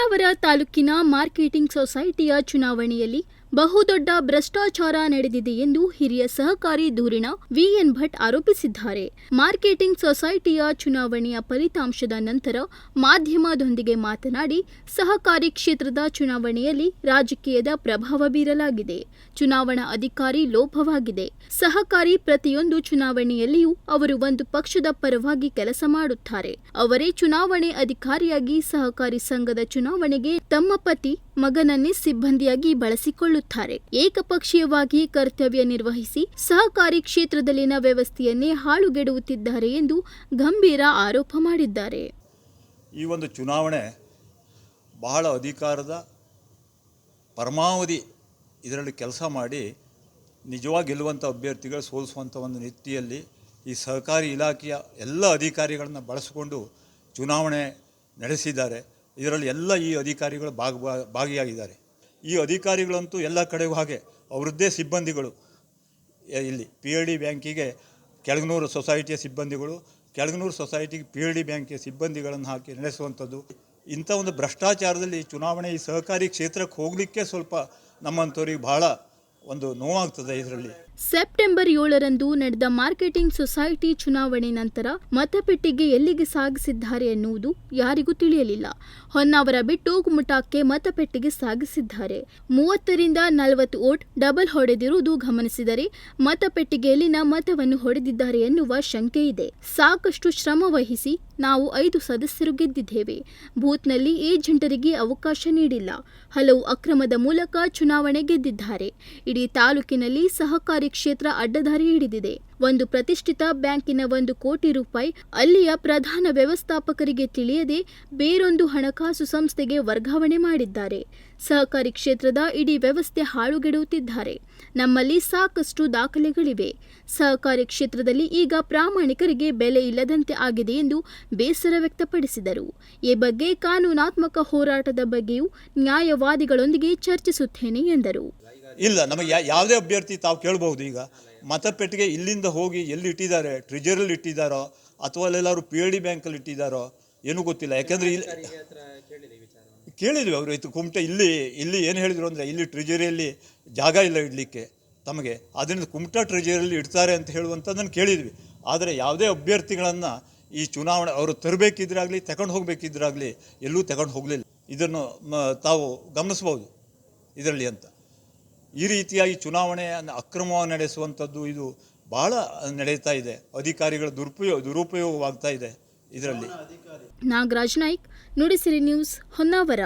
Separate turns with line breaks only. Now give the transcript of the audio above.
ಹೊನ್ನಾವರ ತಾಲೂಕಿನ ಮಾರ್ಕೆಟಿಂಗ್ ಸೊಸೈಟಿಯ ಚುನಾವಣೆಯಲ್ಲಿ ಬಹುದೊಡ್ಡ ಭ್ರಷ್ಟಾಚಾರ ನಡೆದಿದೆ ಎಂದು ಹಿರಿಯ ಸಹಕಾರಿ ಧೂರಿಣ ವಿಎನ್ ಭಟ್ ಆರೋಪಿಸಿದ್ದಾರೆ. ಮಾರ್ಕೆಟಿಂಗ್ ಸೊಸೈಟಿಯ ಚುನಾವಣೆಯ ಫಲಿತಾಂಶದ ನಂತರ ಮಾಧ್ಯಮದೊಂದಿಗೆ ಮಾತನಾಡಿ, ಸಹಕಾರಿ ಕ್ಷೇತ್ರದ ಚುನಾವಣೆಯಲ್ಲಿ ರಾಜಕೀಯದ ಪ್ರಭಾವ ಬೀರಲಾಗಿದೆ. ಚುನಾವಣಾ ಅಧಿಕಾರಿ ಲೋಪವಾಗಿದೆ. ಸಹಕಾರಿ ಪ್ರತಿಯೊಂದು ಚುನಾವಣೆಯಲ್ಲಿಯೂ ಅವರು ಒಂದು ಪಕ್ಷದ ಪರವಾಗಿ ಕೆಲಸ ಮಾಡುತ್ತಾರೆ. ಅವರೇ ಚುನಾವಣೆ ಅಧಿಕಾರಿಯಾಗಿ ಸಹಕಾರಿ ಸಂಘದ ಚುನಾವಣೆಗೆ ತಮ್ಮ ಪತಿ, ಮಗನನ್ನೇ ಸಿಬ್ಬಂದಿಯಾಗಿ ಬಳಸಿಕೊಳ್ಳುತ್ತಾರೆ. ಏಕಪಕ್ಷೀಯವಾಗಿ ಕರ್ತವ್ಯ ನಿರ್ವಹಿಸಿ ಸಹಕಾರಿ ಕ್ಷೇತ್ರದಲ್ಲಿನ ವ್ಯವಸ್ಥೆಯನ್ನೇ ಹಾಳುಗೆಡುತ್ತಿದ್ದಾರೆ ಎಂದು ಗಂಭೀರ ಆರೋಪ ಮಾಡಿದ್ದಾರೆ.
ಈ ಒಂದು ಚುನಾವಣೆ ಬಹಳ ಅಧಿಕಾರದ ಪರಮಾವಧಿ ಇದರಲ್ಲಿ ಕೆಲಸ ಮಾಡಿ ನಿಜವಾಗಿ ಗೆಲ್ಲುವಂಥ ಅಭ್ಯರ್ಥಿಗಳು ಸೋಲಿಸುವಂಥ ಒಂದು ನಿಟ್ಟಿಯಲ್ಲಿ ಈ ಸಹಕಾರಿ ಇಲಾಖೆಯ ಎಲ್ಲ ಅಧಿಕಾರಿಗಳನ್ನು ಬಳಸಿಕೊಂಡು ಚುನಾವಣೆ ನಡೆಸಿದ್ದಾರೆ. ಇದರಲ್ಲಿ ಎಲ್ಲ ಈ ಅಧಿಕಾರಿಗಳು ಭಾಗ ಭಾಗಿಯಾಗಿದ್ದಾರೆ. ಈ ಅಧಿಕಾರಿಗಳಂತೂ ಎಲ್ಲ ಕಡೆಗೂ ಹಾಗೆ, ಅವರದ್ದೇ ಸಿಬ್ಬಂದಿಗಳು. ಇಲ್ಲಿ ಪಿ ಎಲ್ ಡಿ ಬ್ಯಾಂಕಿಗೆ ಕೆಳಗನೂರು ಸೊಸೈಟಿಯ ಸಿಬ್ಬಂದಿಗಳು, ಕೆಳಗನೂರು ಸೊಸೈಟಿಗೆ ಪಿ ಎಲ್ ಡಿ ಬ್ಯಾಂಕಿನ ಸಿಬ್ಬಂದಿಗಳನ್ನು ಹಾಕಿ ನಡೆಸುವಂಥದ್ದು. ಇಂಥ ಒಂದು ಭ್ರಷ್ಟಾಚಾರದಲ್ಲಿ ಚುನಾವಣೆ ಈ ಸಹಕಾರಿ ಕ್ಷೇತ್ರಕ್ಕೆ ಹೋಗಲಿಕ್ಕೆ ಸ್ವಲ್ಪ ನಮ್ಮಂಥವ್ರಿಗೆ ಬಹಳ ಒಂದು ನೋವಾಗ್ತದೆ ಇದರಲ್ಲಿ.
ಸೆಪ್ಟೆಂಬರ್ ಏಳರಂದು ನಡೆದ ಮಾರ್ಕೆಟಿಂಗ್ ಸೊಸೈಟಿ ಚುನಾವಣೆ ನಂತರ ಮತಪೆಟ್ಟಿಗೆ ಎಲ್ಲಿಗೆ ಸಾಗಿಸಿದ್ದಾರೆ ಎನ್ನುವುದು ಯಾರಿಗೂ ತಿಳಿಯಲಿಲ್ಲ. ಹೊನ್ನಾವರ ಬಿಟ್ಟು ಕುಮಟಾಕ್ಕೆ ಮತಪೆಟ್ಟಿಗೆ ಸಾಗಿಸಿದ್ದಾರೆ. ಮೂವತ್ತರಿಂದ ನಲವತ್ತು ಓಟ್ ಡಬಲ್ ಹೊಡೆದಿರುವುದು ಗಮನಿಸಿದರೆ ಮತಪೆಟ್ಟಿಗೆಯಲ್ಲಿನ ಮತವನ್ನು ಹೊಡೆದಿದ್ದಾರೆ ಎನ್ನುವ ಶಂಕೆ ಇದೆ. ಸಾಕಷ್ಟು ಶ್ರಮ ವಹಿಸಿ ನಾವು ಐದು ಸದಸ್ಯರು ಗೆದ್ದಿದ್ದೇವೆ. ಬೂತ್ನಲ್ಲಿ ಏಜೆಂಟರಿಗೆ ಅವಕಾಶ ನೀಡಿಲ್ಲ. ಹಲವು ಅಕ್ರಮದ ಮೂಲಕ ಚುನಾವಣೆ ಗೆದ್ದಿದ್ದಾರೆ. ಇಡೀ ತಾಲೂಕಿನಲ್ಲಿ ಸಹಕಾರಿ ಕ್ಷೇತ್ರ ಅಡ್ಡದಾರಿ ಹಿಡಿದಿದೆ. ಒಂದು ಪ್ರತಿಷ್ಠಿತ ಬ್ಯಾಂಕಿನ ಒಂದು ಕೋಟಿ ರೂಪಾಯಿ ಅಲ್ಲಿಯ ಪ್ರಧಾನ ವ್ಯವಸ್ಥಾಪಕರಿಗೆ ತಿಳಿಯದೆ ಬೇರೊಂದು ಹಣಕಾಸು ಸಂಸ್ಥೆಗೆ ವರ್ಗಾವಣೆ ಮಾಡಿದ್ದಾರೆ. ಸಹಕಾರಿ ಕ್ಷೇತ್ರದ ಇಡೀ ವ್ಯವಸ್ಥೆ ಹಾಳುಗೆಡುತ್ತಿದ್ದಾರೆ ನಮ್ಮಲ್ಲಿ ಸಾಕಷ್ಟು ದಾಖಲೆಗಳಿವೆ. ಸಹಕಾರಿ ಕ್ಷೇತ್ರದಲ್ಲಿ ಈಗ ಪ್ರಾಮಾಣಿಕರಿಗೆ ಬೆಲೆ ಇಲ್ಲದಂತೆ ಆಗಿದೆ ಎಂದು ಬೇಸರ ವ್ಯಕ್ತಪಡಿಸಿದರು. ಈ ಬಗ್ಗೆ ಕಾನೂನಾತ್ಮಕ ಹೋರಾಟದ ಬಗ್ಗೆಯೂ ನ್ಯಾಯವಾದಿಗಳೊಂದಿಗೆ ಚರ್ಚಿಸುತ್ತೇನೆ ಎಂದರು.
ಇಲ್ಲ ನಮಗೆ ಯಾವುದೇ ಅಭ್ಯರ್ಥಿ ತಾವು ಕೇಳಬಹುದು ಈಗ. ಮತಪೆಟ್ಟಿಗೆ ಇಲ್ಲಿಂದ ಹೋಗಿ ಎಲ್ಲಿ ಇಟ್ಟಿದ್ದಾರೆ ಟ್ರಿಜರಲ್ಲಿ ಇಟ್ಟಿದ್ದಾರೋ ಅಥವಾ ಅಲ್ಲೆಲ್ಲಾದ್ರು ಪಿ ಎಲ್ ಡಿ ಬ್ಯಾಂಕಲ್ಲಿ ಇಟ್ಟಿದ್ದಾರೋ ಏನೂ ಗೊತ್ತಿಲ್ಲ. ಯಾಕೆಂದರೆ ಇಲ್ಲಿ ಕೇಳಿದ್ವಿ ಅವರು. ಇದು ಕುಮಟೆ ಇಲ್ಲಿ ಇಲ್ಲಿ ಏನು ಹೇಳಿದ್ರು ಅಂದರೆ ಇಲ್ಲಿ ಟ್ರೆಜರಿಯಲ್ಲಿ ಜಾಗ ಇಲ್ಲ ಇಡಲಿಕ್ಕೆ ತಮಗೆ. ಅದರಿಂದ ಕುಮಟಾ ಟ್ರೆಜರಿಯಲ್ಲಿ ಇಡ್ತಾರೆ ಅಂತ ಹೇಳುವಂಥದ್ದನ್ನು ಕೇಳಿದ್ವಿ. ಆದರೆ ಯಾವುದೇ ಅಭ್ಯರ್ಥಿಗಳನ್ನು ಈ ಚುನಾವಣೆ ಅವರು ತರಬೇಕಿದ್ರಾಗಲಿ ತಗೊಂಡು ಹೋಗಬೇಕಿದ್ರಾಗಲಿ ಎಲ್ಲೂ ತಗೊಂಡು ಹೋಗಲಿಲ್ಲ. ಇದನ್ನು ತಾವು ಗಮನಿಸ್ಬೋದು ಇದರಲ್ಲಿ ಅಂತ. ಈ ರೀತಿಯಾಗಿ ಚುನಾವಣೆಯನ್ನು ಅಕ್ರಮವಾಗಿ ನಡೆಸುವಂಥದ್ದು ಇದು ಬಹಳ ನಡೆಯುತ್ತಾ ಇದೆ. ಅಧಿಕಾರಿಗಳ ದುರುಪಯೋಗ ದುರುಪಯೋಗವಾಗ್ತಾ ಇದೆ ಇದರಲ್ಲಿ.
ನಾಗರಾಜ್ ನಾಯ್ಕ್, ನುಡಿಸಿರಿ ನ್ಯೂಸ್ ಹೊನ್ನಾವರ.